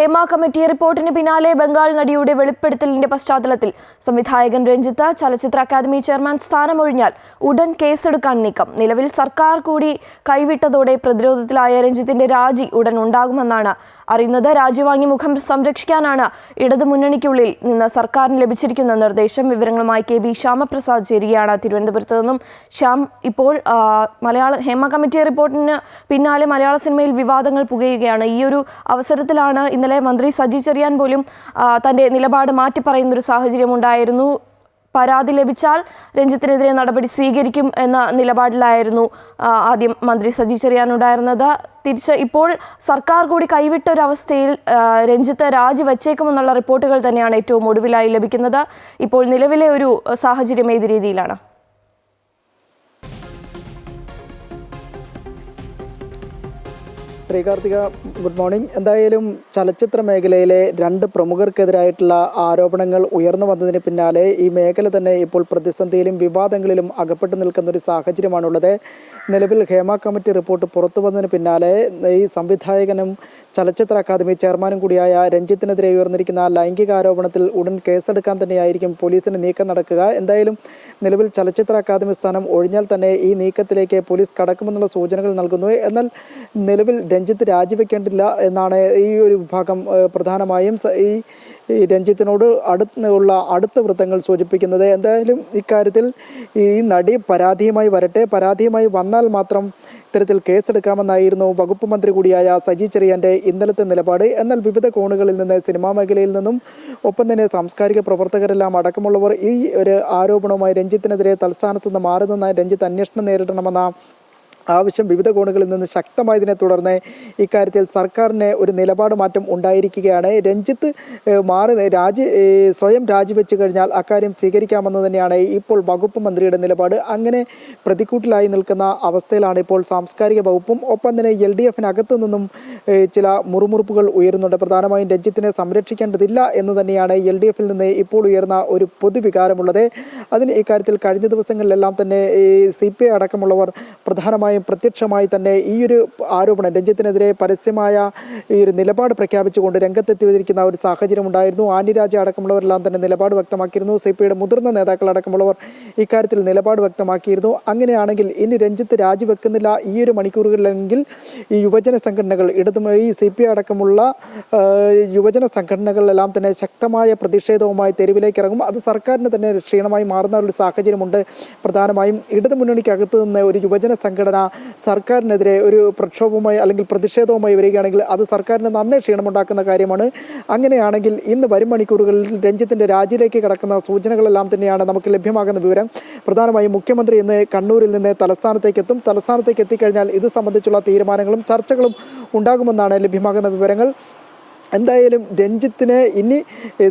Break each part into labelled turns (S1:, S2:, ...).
S1: Hema committee റിപ്പോർട്ടിന് പിന്നാലെ ബംഗാൾ നടിയുടെ വെളിപ്പെടുത്തലിന്റെ പശ്ചാത്തലത്തിൽ സംവിധായകൻ രഞ്ജിത്ത് ചലച്ചിത്ര അക്കാദമി ചെയർമാൻ സ്ഥാനമൊഴിഞ്ഞാൽ ഉടൻ കേസെടുക്കാൻ നീക്കം. നിലവിൽ സർക്കാർ കൂടി കൈവിട്ടതോടെ പ്രതിരോധത്തിലായ രഞ്ജിത്തിന്റെ രാജി ഉടൻ ഉണ്ടാകുമെന്നാണ് അറിയുന്നത്. രാജി വാങ്ങി മുഖം സംരക്ഷിക്കാനാണ് ഇടതു മുന്നണിക്കുള്ളിൽ നിന്ന് സർക്കാരിന് ലഭിച്ചിരിക്കുന്ന നിർദ്ദേശം. വിവരങ്ങളുമായി കെ ബി ശ്യാമപ്രസാദ് ചേരുകയാണ്. തിരുവനന്തപുരത്ത് നിന്നും ശ്യാം ഇപ്പോൾ മലയാള ഹേമ കമ്മിറ്റി റിപ്പോർട്ടിന് പിന്നാലെ മലയാള സിനിമയിൽ വിവാദങ്ങൾ പുകയുകയാണ്. ഈ ഒരു അവസരത്തിലാണ് ഇന്നലെ മന്ത്രി സജി ചെറിയാൻ പോലും തന്റെ നിലപാട് മാറ്റി പറയുന്നൊരു സാഹചര്യം ഉണ്ടായിരുന്നു. പരാതി ലഭിച്ചാൽ രഞ്ജിത്തിനെതിരെ നടപടി സ്വീകരിക്കും എന്ന നിലപാടിലായിരുന്നു ആദ്യം മന്ത്രി സജി ചെറിയാൻ ഉണ്ടായിരുന്നത്. തിരിച്ച് ഇപ്പോൾ സർക്കാർ കൂടി കൈവിട്ട ഒരു അവസ്ഥയിൽ ആ, രഞ്ജിത്ത് രാജിവച്ചേക്കുമെന്നുള്ള റിപ്പോർട്ടുകൾ തന്നെയാണ് ഏറ്റവും ഒടുവിലായി ലഭിക്കുന്നത്. ഇപ്പോൾ നിലവിലെ ഒരു സാഹചര്യം ഏത് രീതിയിലാണ്?
S2: Sreekarthika good morning. എന്തായാലും ചലച്ചിത്ര മേഖലയിലെ രണ്ട് പ്രമുഖർക്കെതിരായിട്ടുള്ള ആരോപണങ്ങൾ ഉയർന്നു വന്നതിന് പിന്നാലെ ഈ മേഖല തന്നെ ഇപ്പോൾ പ്രതിസന്ധിയിലും വിവാദങ്ങളിലും അകപ്പെട്ടു നിൽക്കുന്ന ഒരു സാഹചര്യമാണുള്ളത്. നിലവിൽ ഹേമ കമ്മിറ്റി റിപ്പോർട്ട് പുറത്തു വന്നതിന് പിന്നാലെ ഈ സംവിധായകനും ചലച്ചിത്ര അക്കാദമി ചെയർമാനും കൂടിയായ രഞ്ജിത്തിനെതിരെ ഉയർന്നിരിക്കുന്ന ലൈംഗിക ആരോപണത്തിൽ ഉടൻ കേസെടുക്കാൻ തന്നെയായിരിക്കും പോലീസിന് നീക്കം നടക്കുക. എന്തായാലും നിലവിൽ ചലച്ചിത്ര അക്കാദമി സ്ഥാനം ഒഴിഞ്ഞാൽ തന്നെ ഈ നീക്കത്തിലേക്ക് പോലീസ് കടക്കുമെന്നുള്ള സൂചനകൾ നൽകുന്നു. എന്നാൽ നിലവിൽ രഞ്ജിത്ത് രാജിവെക്കേണ്ടില്ല എന്നാണ് ഈ ഒരു വിഭാഗം പ്രധാനമായും ഈ രഞ്ജിത്തിനോട് അടുത്തുള്ള അടുത്ത വൃത്തങ്ങൾ സൂചിപ്പിക്കുന്നത്. എന്തായാലും ഇക്കാര്യത്തിൽ ഈ നടി പരാതിയുമായി വരട്ടെ. പരാതിയുമായി വന്നാൽ മാത്രം ഇത്തരത്തിൽ കേസെടുക്കാമെന്നായിരുന്നു വകുപ്പ് മന്ത്രി കൂടിയായ സജി ചെറിയന്റെ ഇന്നലത്തെ നിലപാട്. എന്നാൽ വിവിധ കോണുകളിൽ നിന്ന് സിനിമാ മേഖലയിൽ നിന്നും ഒപ്പം തന്നെ സാംസ്കാരിക പ്രവർത്തകരെല്ലാം അടക്കമുള്ളവർ ഈ ഒരു ആരോപണവുമായി രഞ്ജിത്തിനെതിരെ തൽസ്ഥാനത്ത് നിന്ന് മാറി നിന്ന് രഞ്ജിത്ത് അന്വേഷണം നേരിടണമെന്ന ആവശ്യം വിവിധ കോണുകളിൽ നിന്ന് ശക്തമായതിനെ തുടർന്ന് ഇക്കാര്യത്തിൽ സർക്കാരിന് ഒരു നിലപാട് മാറ്റം ഉണ്ടായിരിക്കുകയാണ്. രഞ്ജിത്ത് മാറി രാജി സ്വയം രാജിവെച്ച് കഴിഞ്ഞാൽ അക്കാര്യം സ്വീകരിക്കാമെന്ന് തന്നെയാണ് ഇപ്പോൾ വകുപ്പ് മന്ത്രിയുടെ നിലപാട്. അങ്ങനെ പ്രതിക്കൂട്ടിലായി നിൽക്കുന്ന അവസ്ഥയിലാണ് ഇപ്പോൾ സാംസ്കാരിക വകുപ്പും. ഒപ്പം തന്നെ എൽ ഡി എഫിനകത്തു നിന്നും ചില മുറുമുറുപ്പുകൾ ഉയരുന്നുണ്ട്. പ്രധാനമായും രഞ്ജിത്തിനെ സംരക്ഷിക്കേണ്ടതില്ല എന്ന് തന്നെയാണ് എൽ ഡി എഫിൽ നിന്ന് ഇപ്പോൾ ഉയർന്ന ഒരു പൊതുവികാരമുള്ളത്. അതിന് ഇക്കാര്യത്തിൽ കഴിഞ്ഞ ദിവസങ്ങളിലെല്ലാം തന്നെ സി പി ഐ അടക്കമുള്ളവർ പ്രധാനമായും പ്രത്യക്ഷമായി തന്നെ ഈ ഒരു ആരോപണം രഞ്ജിത്തിനെതിരെ പരസ്യമായ ഈ ഒരു നിലപാട് പ്രഖ്യാപിച്ചുകൊണ്ട് രംഗത്തെത്തിയിരിക്കുന്ന ഒരു സാഹചര്യം ഉണ്ടായിരുന്നു. ആനിരാജ അടക്കമുള്ളവരെല്ലാം തന്നെ നിലപാട് വ്യക്തമാക്കിയിരുന്നു. സി പിയുടെ മുതിർന്ന നേതാക്കൾ അടക്കമുള്ളവർ ഇക്കാര്യത്തിൽ നിലപാട് വ്യക്തമാക്കിയിരുന്നു. അങ്ങനെയാണെങ്കിൽ ഇനി രഞ്ജിത്ത് രാജിവെക്കുന്നില്ല ഈ ഒരു മണിക്കൂറുകളിലെങ്കിൽ ഈ യുവജന സംഘടനകൾ ഇടതു ഈ സി പി അടക്കമുള്ള യുവജന സംഘടനകളെല്ലാം തന്നെ ശക്തമായ പ്രതിഷേധവുമായി തെരുവിലേക്ക് ഇറങ്ങും. അത് സർക്കാരിന് തന്നെ ക്ഷീണമായി മാറുന്ന ഒരു സാഹചര്യമുണ്ട്. പ്രധാനമായും ഇടതു മുന്നണിക്കകത്ത് നിന്ന് ഒരു യുവജന സംഘടന സർക്കാരിനെതിരെ ഒരു പ്രക്ഷോഭവുമായി അല്ലെങ്കിൽ പ്രതിഷേധവുമായി വരികയാണെങ്കിൽ അത് സർക്കാരിന് നന്നേ ക്ഷീണമുണ്ടാക്കുന്ന കാര്യമാണ്. അങ്ങനെയാണെങ്കിൽ ഇന്ന് വരും മണിക്കൂറുകളിൽ രഞ്ജിത്തിന്റെ രാജിയിലേക്ക് കിടക്കുന്ന സൂചനകളെല്ലാം തന്നെയാണ് നമുക്ക് ലഭ്യമാകുന്ന വിവരം. പ്രധാനമായും മുഖ്യമന്ത്രി ഇന്ന് കണ്ണൂരിൽ നിന്ന് തലസ്ഥാനത്തേക്ക് എത്തും തലസ്ഥാനത്തേക്ക് എത്തിക്കഴിഞ്ഞാൽ ഇത് സംബന്ധിച്ചുള്ള തീരുമാനങ്ങളും ചർച്ചകളും ഉണ്ടാകുമെന്നാണ് ലഭ്യമാകുന്ന വിവരങ്ങൾ. എന്തായാലും രഞ്ജിത്തിനെ ഇനി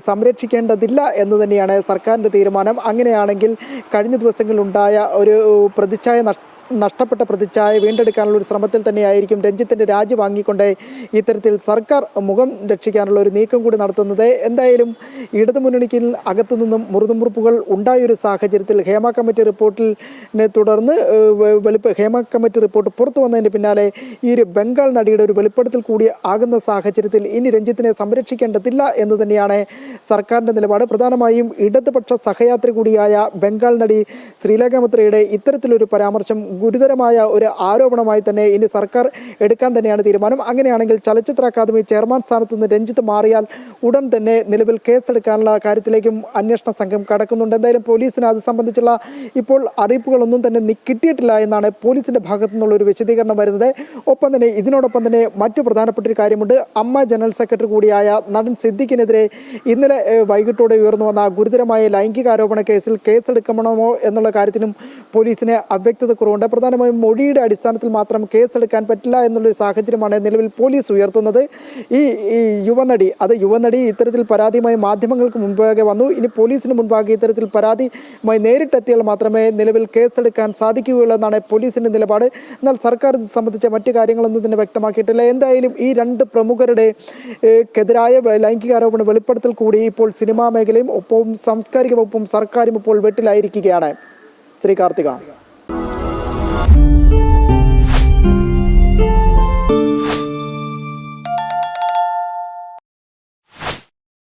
S2: സംരക്ഷിക്കേണ്ടതില്ല എന്ന് തന്നെയാണ് സർക്കാരിന്റെ തീരുമാനം. അങ്ങനെയാണെങ്കിൽ കഴിഞ്ഞ ദിവസങ്ങളിലുണ്ടായ ഒരു പ്രതിച്ഛായ നഷ് നഷ്ടപ്പെട്ട പ്രതിച്ഛായ വീണ്ടെടുക്കാനുള്ള ഒരു ശ്രമത്തിൽ തന്നെയായിരിക്കും രഞ്ജിത്തിന്റെ രാജി വാങ്ങിക്കൊണ്ട് ഇത്തരത്തിൽ സർക്കാർ മുഖം രക്ഷിക്കാനുള്ള ഒരു നീക്കം കൂടി നടത്തുന്നത്. എന്തായാലും ഇടതു മുന്നണിക്ക് അകത്തു നിന്നും മുറുതുമുറുപ്പുകൾ ഉണ്ടായൊരു സാഹചര്യത്തിൽ ഹേമ കമ്മിറ്റി റിപ്പോർട്ടിനെ തുടർന്ന് വെളിപ്പ് ഹേമ കമ്മിറ്റി റിപ്പോർട്ട് പുറത്തു വന്നതിന് പിന്നാലെ ഈ ഒരു ബംഗാൾ നടിയുടെ ഒരു വെളിപ്പെടുത്തൽ കൂടി ആകുന്ന സാഹചര്യത്തിൽ ഇനി രഞ്ജിത്തിനെ സംരക്ഷിക്കേണ്ടതില്ല എന്ന് തന്നെയാണ് സർക്കാരിന്റെ നിലപാട്. പ്രധാനമായും ഇടതുപക്ഷ സഹയാത്രി കൂടിയായ ബംഗാൾ നടി ശ്രീലേഖ മിത്രയുടെ ഇത്തരത്തിലൊരു പരാമർശം ഗുരുതരമായ ഒരു ആരോപണമായി തന്നെ ഇനി സർക്കാർ എടുക്കാൻ തന്നെയാണ് തീരുമാനം. അങ്ങനെയാണെങ്കിൽ ചലച്ചിത്ര അക്കാദമി ചെയർമാൻ സ്ഥാനത്ത് നിന്ന് രഞ്ജിത്ത് മാറിയാൽ ഉടൻ തന്നെ നിലവിൽ കേസെടുക്കാനുള്ള കാര്യത്തിലേക്കും അന്വേഷണ സംഘം കടക്കുന്നുണ്ട്. എന്തായാലും പോലീസിന് അത് സംബന്ധിച്ചുള്ള ഇപ്പോൾ അറിയിപ്പുകളൊന്നും തന്നെ കിട്ടിയിട്ടില്ല എന്നാണ് പോലീസിന്റെ ഭാഗത്തു നിന്നുള്ള ഒരു വിശദീകരണം വരുന്നത്. ഒപ്പം തന്നെ ഇതിനോടൊപ്പം തന്നെ മറ്റു പ്രധാനപ്പെട്ട ഒരു കാര്യമുണ്ട്. അമ്മ ജനറൽ സെക്രട്ടറി കൂടിയായ നടൻ സിദ്ദിഖിനെതിരെ ഇന്നലെ വൈകിട്ടോടെ ഉയർന്നു വന്ന ഗുരുതരമായ ലൈംഗികാരോപണ കേസിൽ കേസെടുക്കണമോ എന്നുള്ള കാര്യത്തിനും പോലീസിന് അവ്യക്തത കുറവുണ്ട്. പ്രധാനമായും മൊഴിയുടെ അടിസ്ഥാനത്തിൽ മാത്രം കേസെടുക്കാൻ പറ്റില്ല എന്നുള്ളൊരു സാഹചര്യമാണ് നിലവിൽ പോലീസ് ഉയർത്തുന്നത്. ഈ യുവനടി അത് യുവനടി ഇത്തരത്തിൽ പരാതിയുമായി മാധ്യമങ്ങൾക്ക് മുൻപാകെ വന്നു. ഇനി പോലീസിന് മുൻപാകെ ഇത്തരത്തിൽ പരാതിയുമായി നേരിട്ടെത്തിയാൽ മാത്രമേ നിലവിൽ കേസെടുക്കാൻ സാധിക്കുകയുള്ളൂ എന്നാണ് പോലീസിന്റെ നിലപാട്. എന്നാൽ സർക്കാർ ഇത് സംബന്ധിച്ച മറ്റു കാര്യങ്ങളൊന്നും തന്നെ വ്യക്തമാക്കിയിട്ടില്ല. എന്തായാലും ഈ രണ്ട് പ്രമുഖരുടെ ക്കെതിരായ ലൈംഗികാരോപണ വെളിപ്പെടുത്തൽ കൂടി ഇപ്പോൾ സിനിമാ മേഖലയും ഒപ്പം സാംസ്കാരിക വകുപ്പും സർക്കാരും ഇപ്പോൾ വെട്ടിലായിരിക്കുകയാണ്. ശ്രീ കാർത്തിക.